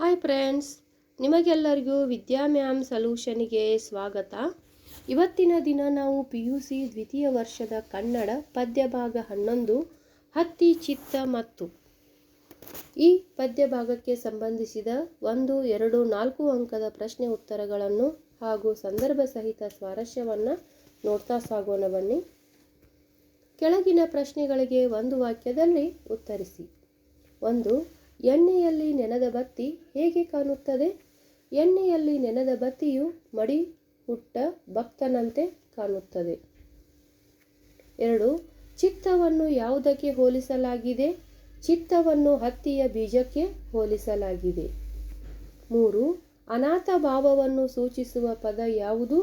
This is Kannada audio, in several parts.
ಹಾಯ್ ಫ್ರೆಂಡ್ಸ್ ನಿಮಗೆಲ್ಲರಿಗೂ ವಿದ್ಯಾ ಮ್ಯಾಮ್ ಸೊಲ್ಯೂಷನಿಗೆ ಸ್ವಾಗತ. ಇವತ್ತಿನ ದಿನ ನಾವು ಪಿ ಯು ಸಿ ದ್ವಿತೀಯ ವರ್ಷದ ಕನ್ನಡ ಪದ್ಯ ಭಾಗ ಹನ್ನೊಂದು, ಹತ್ತಿ, ಚಿತ್ತ ಮತ್ತು. ಈ ಪದ್ಯ ಭಾಗಕ್ಕೆ ಸಂಬಂಧಿಸಿದ ಒಂದು, ಎರಡು, ನಾಲ್ಕು ಅಂಕದ ಪ್ರಶ್ನೆ ಉತ್ತರಗಳನ್ನು ಹಾಗೂ ಸಂದರ್ಭ ಸಹಿತ ಸ್ವಾರಸ್ಯವನ್ನು ನೋಡ್ತಾ ಸಾಗೋಣ ಬನ್ನಿ. ಕೆಳಗಿನ ಪ್ರಶ್ನೆಗಳಿಗೆ ಒಂದು ವಾಕ್ಯದಲ್ಲಿ ಉತ್ತರಿಸಿ. ಒಂದು ಎಣ್ಣೆಯಲ್ಲಿ ನೆನೆದ ಬತ್ತಿ ಹೇಗೆ ಕಾಣುತ್ತದೆ? ಎಣ್ಣೆಯಲ್ಲಿ ನೆನೆದ ಬತ್ತಿಯು ಮಡಿ ಹುಟ್ಟ ಭಕ್ತನಂತೆ ಕಾಣುತ್ತದೆ. ಎರಡು, ಚಿತ್ತವನ್ನು ಯಾವುದಕ್ಕೆ ಹೋಲಿಸಲಾಗಿದೆ? ಚಿತ್ತವನ್ನು ಹತ್ತಿಯ ಬೀಜಕ್ಕೆ ಹೋಲಿಸಲಾಗಿದೆ. ಮೂರು, ಅನಾಥ ಭಾವವನ್ನು ಸೂಚಿಸುವ ಪದ ಯಾವುದು?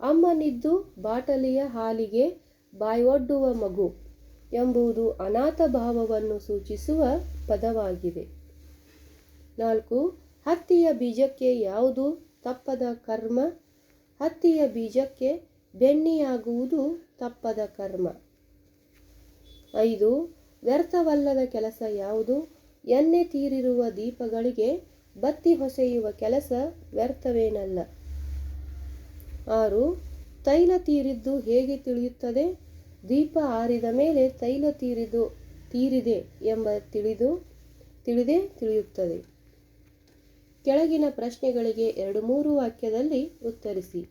ಅಮ್ಮನಿದ್ದು ಬಾಟಲಿಯ ಹಾಲಿಗೆ ಬಾಯೊಡ್ಡುವ ಮಗು ಎಂಬುದು ಅನಾಥ ಭಾವವನ್ನು ಸೂಚಿಸುವ ಪದವಾಗಿದೆ. ನಾಲ್ಕು, ಹತ್ತಿಯ ಬೀಜಕ್ಕೆ ಯಾವುದು ತಪ್ಪದ ಕರ್ಮ? ಹತ್ತಿಯ ಬೀಜಕ್ಕೆ ಬೆಣ್ಣೆಯಾಗುವುದು ತಪ್ಪದ ಕರ್ಮ. ಐದು, ವ್ಯರ್ಥವಲ್ಲದ ಕೆಲಸ ಯಾವುದು? ಎಣ್ಣೆ ತೀರಿರುವ ದೀಪಗಳಿಗೆ ಬತ್ತಿ ಹೊಸೆಯುವ ಕೆಲಸ ವ್ಯರ್ಥವೇನಲ್ಲ. ಆರು, ತೈಲ ತೀರಿದ್ದು ಹೇಗೆ ತಿಳಿಯುತ್ತದೆ? ದೀಪ ಆರಿದ ಮೇಲೆ ತೈಲ ತೀರಿದು, ತೀರಿದೆ ಎಂಬ ತಿಳಿದು, ತಿಳಿದೇ ತಿಳಿಯುತ್ತದೆ. ಕೆಳಗಿನ ಪ್ರಶ್ನೆಗಳಿಗೆ ಎರಡು ಮೂರು ವಾಕ್ಯದಲ್ಲಿ ಉತ್ತರಿಸಿ.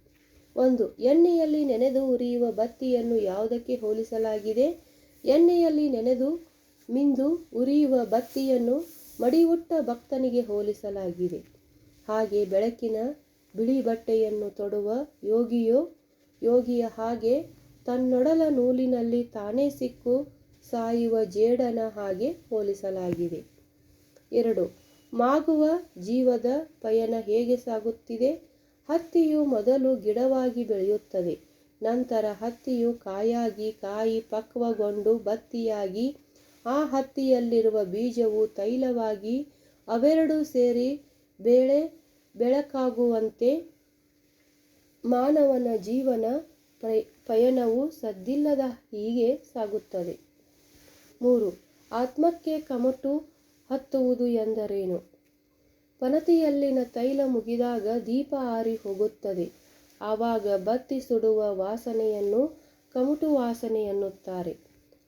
ಒಂದು, ಎಣ್ಣೆಯಲ್ಲಿ ನೆನೆದು ಉರಿಯುವ ಬತ್ತಿಯನ್ನು ಯಾವುದಕ್ಕೆ ಹೋಲಿಸಲಾಗಿದೆ? ಎಣ್ಣೆಯಲ್ಲಿ ನೆನೆದು ಮಿಂದು ಉರಿಯುವ ಬತ್ತಿಯನ್ನು ಮಡಿವುಟ್ಟ ಭಕ್ತನಿಗೆ ಹೋಲಿಸಲಾಗಿದೆ. ಹಾಗೆ ಬೆಳಕಿನ ಬಿಳಿ ಬಟ್ಟೆಯನ್ನು ತೊಡುವ ಯೋಗಿಯು, ಯೋಗಿಯ ಹಾಗೆ ತನ್ನೊಡಲ ನೂಲಿನಲ್ಲಿ ತಾನೇ ಸಿಕ್ಕು ಸಾಯುವ ಜೇಡನ ಹಾಗೆ ಹೋಲಿಸಲಾಗಿದೆ. ಎರಡು ಮಾಗುವ ಜೀವದ ಪಯಣ ಹೇಗೆ ಸಾಗುತ್ತಿದೆ? ಹತ್ತಿಯು ಮೊದಲು ಗಿಡವಾಗಿ ಬೆಳೆಯುತ್ತದೆ, ನಂತರ ಹತ್ತಿಯು ಕಾಯಾಗಿ ಕಾಯಿ ಪಕ್ವಗೊಂಡು ಬತ್ತಿಯಾಗಿ, ಆ ಹತ್ತಿಯಲ್ಲಿರುವ ಬೀಜವು ತೈಲವಾಗಿ ಅವೆರಡೂ ಸೇರಿ ಬೆಳೆ ಬೆಳಕಾಗುವಂತೆ ಮಾನವನ ಜೀವನ ಪಯಣವು ಸದ್ದಿಲ್ಲದ ಹೀಗೆ ಸಾಗುತ್ತದೆ. ಮೂರು, ಆತ್ಮಕ್ಕೆ ಕಮಟು ಹತ್ತುವುದು ಎಂದರೇನು? ಪನತಿಯಲ್ಲಿನ ತೈಲ ಮುಗಿದಾಗ ದೀಪ ಆರಿ ಹೋಗುತ್ತದೆ. ಆವಾಗ ಬತ್ತಿ ಸುಡುವ ವಾಸನೆಯನ್ನು ಕಮಟು ವಾಸನೆ ಎನ್ನುತ್ತಾರೆ.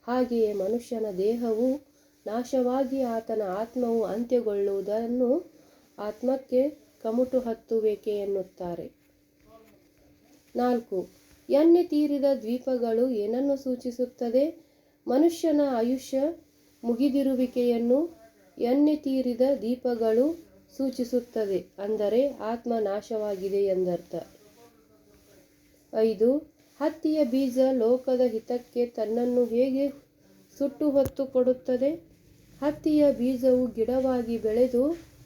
ಹಾಗೆಯೇ ಮನುಷ್ಯನ ದೇಹವು ನಾಶವಾಗಿ ಆತನ ಆತ್ಮವು ಅಂತ್ಯಗೊಳ್ಳುವುದನ್ನು ಆತ್ಮಕ್ಕೆ ಕಮಟು ಹತ್ತುವಿಕೆ ಎನ್ನುತ್ತಾರೆ. ನಾಲ್ಕು, ಎಣ್ಣೆ ತೀರಿದ ದ್ವೀಪಗಳು ಏನನ್ನು ಸೂಚಿಸುತ್ತದೆ? ಮನುಷ್ಯನ ಆಯುಷ್ಯ ಮುಗಿದಿರುವಿಕೆಯನ್ನು ಎಣ್ಣೆ ತೀರಿದ ದೀಪಗಳು ಸೂಚಿಸುತ್ತದೆ. ಅಂದರೆ ಆತ್ಮ ನಾಶವಾಗಿದೆ ಎಂದರ್ಥ. ಐದು, ಹತ್ತಿಯ ಬೀಜ ಲೋಕದ ಹಿತಕ್ಕೆ ತನ್ನನ್ನು ಹೇಗೆ ಸುಟ್ಟು ಹೊತ್ತು ಕೊಡುತ್ತದೆ ಹತ್ತಿಯ ಬೀಜವು ಗಿಡವಾಗಿ ಬೆಳೆದು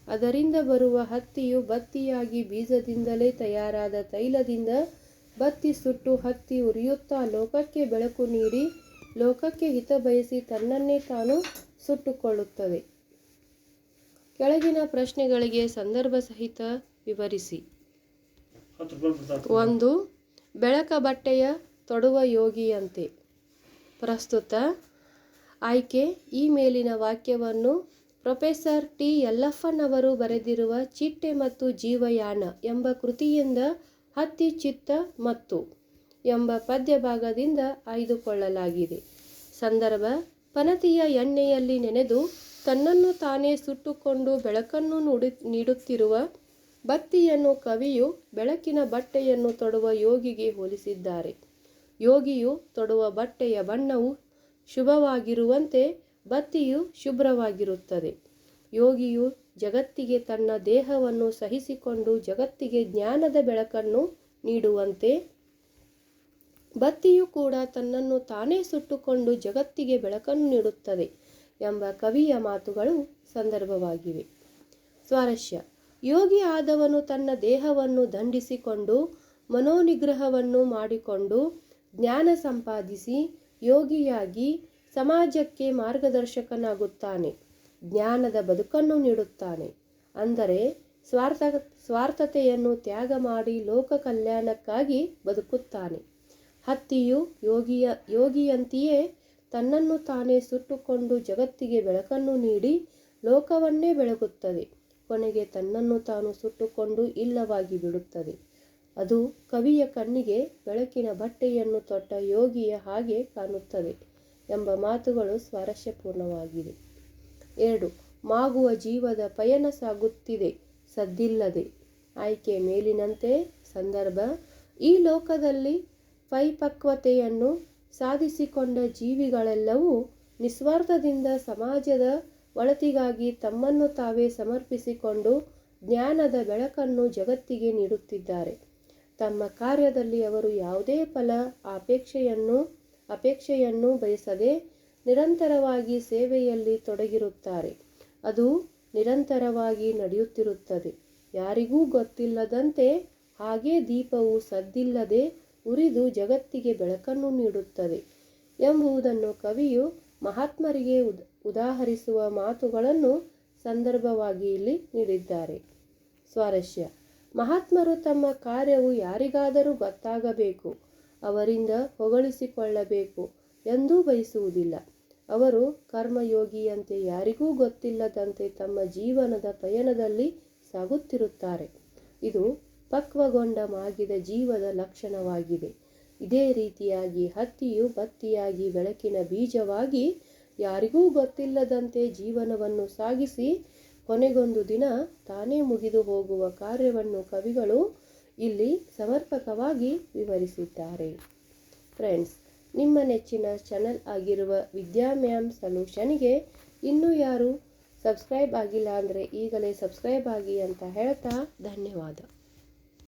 ಅದರಿಂದ ಬರುವ ಹತ್ತಿಯು ಬತ್ತಿಯಾಗಿ ಬೀಜದಿಂದಲೇ ತಯಾರಾದ ತೈಲದಿಂದ ಬತ್ತಿ ಸುಟ್ಟು ಹತ್ತಿ ಉರಿಯುತ್ತಾ ಲೋಕಕ್ಕೆ ಬೆಳಕು ನೀಡಿ ಲೋಕಕ್ಕೆ ಹಿತ ಬಯಸಿ ತನ್ನನ್ನೇ ತಾನು ಸುಟ್ಟುಕೊಳ್ಳುತ್ತದೆ ಕೆಳಗಿನ ಪ್ರಶ್ನೆಗಳಿಗೆ ಸಂದರ್ಭ ಸಹಿತ ವಿವರಿಸಿ. ಒಂದು, ಬೆಳಕ ಬಟ್ಟೆಯ ತೊಡುವ ಯೋಗಿಯಂತೆ. ಪ್ರಸ್ತುತ, ಆಯ್ಕೆ ಈ ಮೇಲಿನ ವಾಕ್ಯವನ್ನು ಪ್ರೊಫೆಸರ್ ಟಿ. ಯಲ್ಲಪ್ಪನ್ ಅವರು ಬರೆದಿರುವ ಚಿಟ್ಟೆ ಮತ್ತು ಜೀವಯಾನ ಎಂಬ ಕೃತಿಯಿಂದ ಹತ್ತಿ ಚಿತ್ತ ಮತ್ತು ಎಂಬ ಪದ್ಯ ಭಾಗದಿಂದ ಆಯ್ದುಕೊಳ್ಳಲಾಗಿದೆ. ಸಂದರ್ಭ, ಪನತಿಯ ಎಣ್ಣೆಯಲ್ಲಿ ನೆನೆದು ತನ್ನನ್ನು ತಾನೇ ಸುಟ್ಟುಕೊಂಡು ಬೆಳಕನ್ನು ನುಡಿ ನೀಡುತ್ತಿರುವ ಬತ್ತಿಯನ್ನು ಕವಿಯು ಬೆಳಕಿನ ಬಟ್ಟೆಯನ್ನು ತೊಡುವ ಯೋಗಿಗೆ ಹೋಲಿಸಿದ್ದಾರೆ. ಯೋಗಿಯು ತೊಡುವ ಬಟ್ಟೆಯ ಬಣ್ಣವು ಶುಭವಾಗಿರುವಂತೆ ಬತ್ತಿಯು ಶುಭ್ರವಾಗಿರುತ್ತದೆ. ಯೋಗಿಯು ಜಗತ್ತಿಗೆ ತನ್ನ ದೇಹವನ್ನು ಸಹಿಸಿಕೊಂಡು ಜಗತ್ತಿಗೆ ಜ್ಞಾನದ ಬೆಳಕನ್ನು ನೀಡುವಂತೆ ಬತ್ತಿಯು ಕೂಡ ತನ್ನನ್ನು ತಾನೇ ಸುಟ್ಟುಕೊಂಡು ಜಗತ್ತಿಗೆ ಬೆಳಕನ್ನು ನೀಡುತ್ತದೆ. ಎಂಬ ಕವಿಯ ಮಾತುಗಳು ಸಂದರ್ಭವಾಗಿವೆ. ಸ್ವಾರಸ್ಯ. ಯೋಗಿ ಆದವನು ತನ್ನ ದೇಹವನ್ನು ದಂಡಿಸಿಕೊಂಡು, ಮನೋನಿಗ್ರಹವನ್ನು ಮಾಡಿಕೊಂಡು, ಜ್ಞಾನ ಸಂಪಾದಿಸಿ, ಯೋಗಿಯಾಗಿ ಸಮಾಜಕ್ಕೆ ಮಾರ್ಗದರ್ಶಕನಾಗುತ್ತಾನೆ. ಜ್ಞಾನದ ಬದುಕನ್ನು ನೀಡುತ್ತಾನೆ. ಅಂದರೆ ಸ್ವಾರ್ಥ, ಸ್ವಾರ್ಥತೆಯನ್ನು ತ್ಯಾಗ ಮಾಡಿ ಲೋಕ ಕಲ್ಯಾಣಕ್ಕಾಗಿ ಬದುಕುತ್ತಾನೆ. ಹತ್ತಿಯು ಯೋಗಿಯ, ಯೋಗಿಯಂತೆಯೇ ತನ್ನನ್ನು ತಾನೇ ಸುಟ್ಟುಕೊಂಡು ಜಗತ್ತಿಗೆ ಬೆಳಕನ್ನು ನೀಡಿ ಲೋಕವನ್ನೇ ಬೆಳಗುತ್ತದೆ. ಕೊನೆಗೆ ತನ್ನನ್ನು ತಾನು ಸುಟ್ಟುಕೊಂಡು ಇಲ್ಲವಾಗಿ ಬಿಡುತ್ತದೆ. ಅದು ಕವಿಯ ಕಣ್ಣಿಗೆ ಬೆಳಕಿನ ಬಟ್ಟೆಯನ್ನು ತೊಟ್ಟ ಯೋಗಿಯ ಹಾಗೆ ಕಾಣುತ್ತದೆ ಎಂಬ ಮಾತುಗಳು ಸ್ವಾರಸ್ಯಪೂರ್ಣವಾಗಿದೆ. ಎರಡು, ಮಾಗುವ ಜೀವದ ಪಯಣ ಸಾಗುತ್ತಿದೆ, ಸದ್ದಿಲ್ಲದೆ. ಆಯ್ಕೆ ಮೇಲಿನಂತೆ, ಸಂದರ್ಭ, ಈ ಲೋಕದಲ್ಲಿ ಪರಿಪಕ್ವತೆಯನ್ನು ಸಾಧಿಸಿಕೊಂಡ ಜೀವಿಗಳೆಲ್ಲವೂ ನಿಸ್ವಾರ್ಥದಿಂದ ಸಮಾಜದ ಒಳತಿಗಾಗಿ ತಮ್ಮನ್ನು ತಾವೇ ಸಮರ್ಪಿಸಿಕೊಂಡು ಜ್ಞಾನದ ಬೆಳಕನ್ನು ಜಗತ್ತಿಗೆ ನೀಡುತ್ತಿದ್ದಾರೆ. ತಮ್ಮ ಕಾರ್ಯದಲ್ಲಿ ಅವರು ಯಾವುದೇ ಫಲ, ಅಪೇಕ್ಷೆಯನ್ನು ಅಪೇಕ್ಷೆಯನ್ನು ಬಯಸದೆ ನಿರಂತರವಾಗಿ ಸೇವೆಯಲ್ಲಿ ತೊಡಗಿರುತ್ತಾರೆ. ಅದು ನಿರಂತರವಾಗಿ ನಡೆಯುತ್ತಿರುತ್ತದೆ. ಯಾರಿಗೂ ಗೊತ್ತಿಲ್ಲದಂತೆ ಹಾಗೇ ದೀಪವು ಸದ್ದಿಲ್ಲದೆ ಉರಿದು ಜಗತ್ತಿಗೆ ಬೆಳಕನ್ನು ನೀಡುತ್ತದೆ ಎಂಬುದನ್ನು ಕವಿಯು ಮಹಾತ್ಮರಿಗೆ ಉದ್, ಉದಾಹರಿಸುವ ಮಾತುಗಳನ್ನು ಸಂದರ್ಭವಾಗಿ ಇಲ್ಲಿ ನೀಡಿದ್ದಾರೆ. ಸ್ವಾರಸ್ಯ. ಮಹಾತ್ಮರು ತಮ್ಮ ಕಾರ್ಯವು ಯಾರಿಗಾದರೂ ಗೊತ್ತಾಗಬೇಕು, ಅವರಿಂದ ಹೊಗಳಿಸಿಕೊಳ್ಳಬೇಕು ಎಂದೂ ಬಯಸುವುದಿಲ್ಲ. ಅವರು ಕರ್ಮಯೋಗಿಯಂತೆ ಯಾರಿಗೂ ಗೊತ್ತಿಲ್ಲದಂತೆ ತಮ್ಮ ಜೀವನದ ಪಯಣದಲ್ಲಿ ಸಾಗುತ್ತಿರುತ್ತಾರೆ. ಇದು ಪಕ್ವಗೊಂಡ ಮಾಗಿದ ಜೀವದ ಲಕ್ಷಣವಾಗಿದೆ. ಇದೇ ರೀತಿಯಾಗಿ ಹತ್ತಿಯು ಬತ್ತಿಯಾಗಿ ಬೆಳಕಿನ ಬೀಜವಾಗಿ ಯಾರಿಗೂ ಗೊತ್ತಿಲ್ಲದಂತೆ ಜೀವನವನ್ನು ಸಾಗಿಸಿ ಕೊನೆಗೊಂದು ದಿನ ತಾನೇ ಮುಗಿದು ಹೋಗುವ ಕಾರ್ಯವನ್ನು ಕವಿಗಳು ಇಲ್ಲಿ ಸಮರ್ಪಕವಾಗಿ ವಿವರಿಸಿದ್ದಾರೆ. ಫ್ರೆಂಡ್ಸ್, ನಿಮ್ಮ ನೆಚ್ಚಿನ ಚಾನಲ್ ಆಗಿರುವ ವಿದ್ಯಾ ಮ್ಯಾಮ್ ಸೊಲ್ಯೂಷನ್ಗೆ ಇನ್ನೂ ಯಾರು ಸಬ್ಸ್ಕ್ರೈಬ್ ಆಗಿಲ್ಲ ಅಂದರೆ ಈಗಲೇ ಸಬ್ಸ್ಕ್ರೈಬ್ ಆಗಿ ಅಂತ ಹೇಳ್ತಾ ಧನ್ಯವಾದ.